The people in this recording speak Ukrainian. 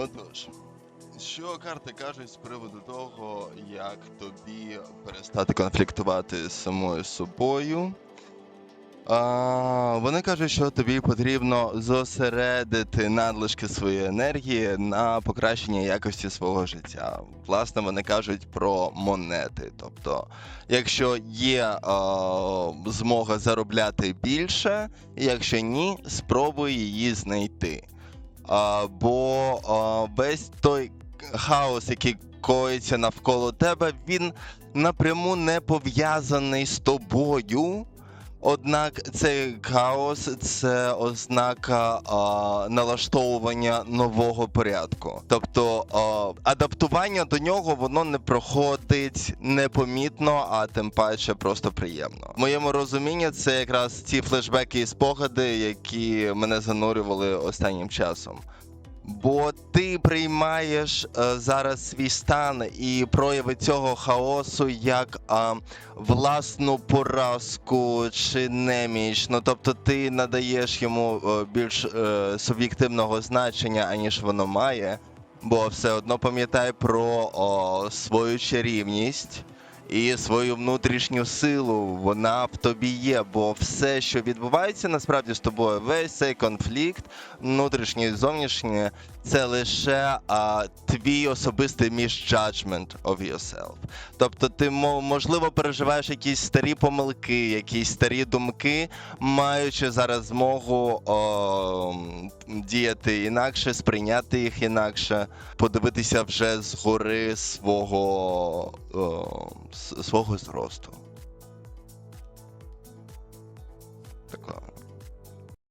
Отож, що карти кажуть з приводу того, як тобі перестати конфліктувати з самою собою? А, вони кажуть, що тобі потрібно зосередити надлишки своєї енергії на покращення якості свого життя. Власне, вони кажуть про монети. Тобто, якщо є а, змога заробляти більше, якщо ні, спробуй її знайти. А, бо весь той хаос, який коїться навколо тебе, він напряму не пов'язаний з тобою. Однак цей хаос це ознака а, налаштовування нового порядку. Тобто а, адаптування до нього воно не проходить непомітно, а тим паче просто приємно. Моєму розумінні це якраз ті флешбеки і спогади, які мене занурювали останнім часом. Бо ти приймаєш е, зараз свій стан і прояви цього хаосу як а, власну поразку чи неміч. Ну тобто ти надаєш йому е, більш е, суб'єктивного значення, аніж воно має, бо все одно пам'ятай про о, свою чарівність. І свою внутрішню силу вона в тобі є, бо все, що відбувається насправді з тобою, весь цей конфлікт, внутрішній і зовнішній, це лише а, твій особистий misjudgment of yourself. Тобто, ти мо- можливо переживаєш якісь старі помилки, якісь старі думки, маючи зараз змогу о, діяти інакше, сприйняти їх інакше, подивитися вже згори свого, о, свого зросту.